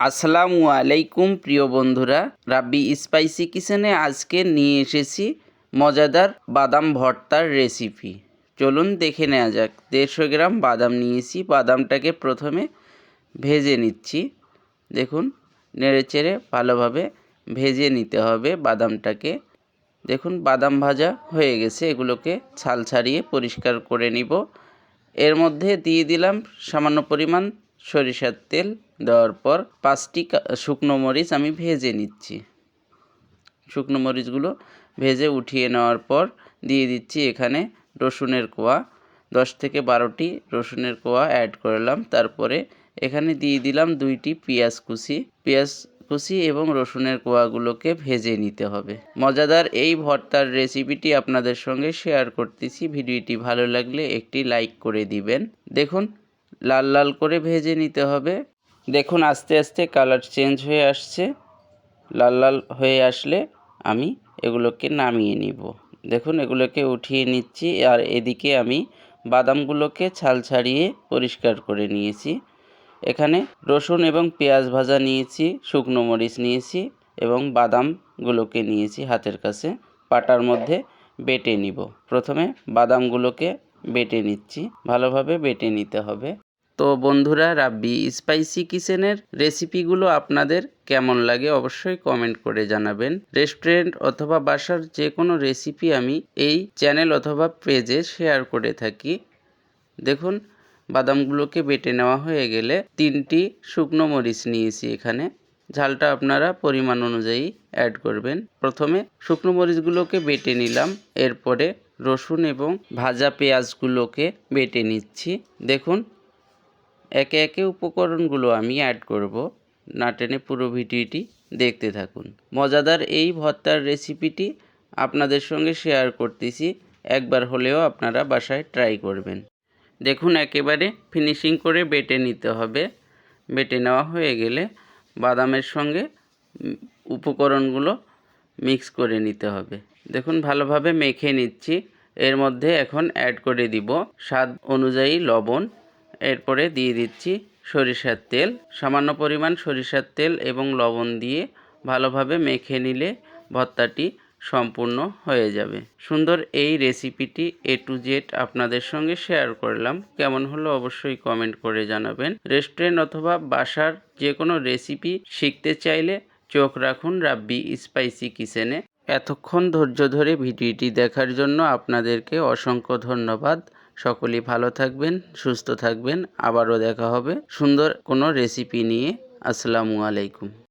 আসসালামু আলাইকুম, প্রিয় বন্ধুরা। রাব্বি স্পাইসি কিচেনে আজকে নিয়ে এসেছি মজাদার বাদাম ভর্তার রেসিপি। চলুন দেখে নেওয়া যাক। দেড়শো গ্রাম বাদাম নিয়েছি। বাদামটাকে প্রথমে ভেজে নিচ্ছি। দেখুন, নেড়েচেড়ে ভালোভাবে ভেজে নিতে হবে বাদামটাকে। দেখুন, বাদাম ভাজা হয়ে গেছে। এগুলোকে ছাল ছাড়িয়ে পরিষ্কার করে নিব। এর মধ্যে দিয়ে দিলাম সামান্য পরিমাণ সরিষার তেল দেওয়ার পর পাঁচটি শুকনো মরিচ আমি ভেজে নিচ্ছি। শুকনো মরিচগুলো ভেজে উঠিয়ে নেওয়ার পর দিয়ে দিচ্ছি এখানে রসুনের কোয়া। দশ থেকে বারোটি রসুনের কোয়া অ্যাড করলাম। তারপরে এখানে দিয়ে দিলাম দুইটি পেঁয়াজ কুচি। পেঁয়াজ কুচি এবং রসুনের কোয়াগুলোকে ভেজে নিতে হবে। মজাদার এই ভর্তার রেসিপিটি আপনাদের সঙ্গে শেয়ার করতেছি। ভিডিওটি ভালো লাগলে একটি লাইক করে দিবেন। দেখুন লাল লাল করে ভেজে নিতে হবে। দেখুন, আস্তে আস্তে কালার চেঞ্জ হয়ে আসছে। লাল লাল হয়ে আসলে আমি এগুলোকে নামিয়ে নিব। দেখুন, এগুলোকে উঠিয়ে নিচ্ছি আর এদিকে আমি বাদামগুলোকে ছাল ছাড়িয়ে পরিষ্কার করে নিয়েছি। এখানে রসুন এবং পেঁয়াজ ভাজা নিয়েছি, শুকনো মরিচ নিয়েছি এবং বাদামগুলোকে নিয়েছি হাতের কাছে। পাটার মধ্যে বেটে নিব। প্রথমে বাদামগুলোকে বেটে নিচ্ছি। ভালোভাবে বেটে নিতে হবে। তো বন্ধুরা, রাব্বি স্পাইসি কিচেনের রেসিপিগুলো আপনাদের কেমন লাগে অবশ্যই কমেন্ট করে জানাবেন। রেস্টুরেন্ট অথবা বাসার যে কোনো রেসিপি আমি এই চ্যানেল অথবা পেজে শেয়ার করে থাকি। দেখুন, বাদামগুলোকে বেটে নেওয়া হয়ে গেলে তিনটি শুকনো মরিচ নিয়েছি এখানে। ঝালটা আপনারা পরিমাণ অনুযায়ী অ্যাড করবেন। প্রথমে শুকনো মরিচগুলোকে বেটে নিলাম। এরপরে রসুন এবং ভাজা পেঁয়াজগুলোকে বেটে নিচ্ছি। দেখুন একে একে উপকরণগুলো আমি অ্যাড করব। না টেনে পুরো ভিডিওটি দেখতে থাকুন। মজাদার এই ভর্তার রেসিপিটি আপনাদের সঙ্গে শেয়ার করতেছি। একবার হলেও আপনারা বাসায় ট্রাই করবেন। দেখুন, একেবারে ফিনিশিং করে বেটে নিতে হবে। বেটে নেওয়া হয়ে গেলে বাদামের সঙ্গে উপকরণগুলো মিক্স করে নিতে হবে। দেখুন, ভালোভাবে মেখে নিচ্ছি। এর মধ্যে এখন অ্যাড করে দিব স্বাদ অনুযায়ী লবণ। এরপরে দিয়ে দিচ্ছি সরিষার তেল। সামান্য পরিমাণ সরিষার তেল এবং লবণ দিয়ে ভালোভাবে মেখে নিলে ভর্তাটি সম্পূর্ণ হয়ে যাবে। সুন্দর এই রেসিপিটি এ টু জেড আপনাদের সঙ্গে শেয়ার করলাম। কেমন হলো অবশ্যই কমেন্ট করে জানাবেন। রেস্টুরেন্ট অথবা বাসার যে কোনো রেসিপি শিখতে চাইলে চোখ রাখুন রাব্বি স্পাইসি কিচেনে। এতক্ষণ ধৈর্য ধরে ভিডিওটি দেখার জন্য আপনাদেরকে অসংখ্য ধন্যবাদ। সকলেই ভালো থাকবেন সুস্থ থাকবেন। আবারও দেখা হবে সুন্দর কোনো রেসিপি নিয়ে। আসসালামু আলাইকুম।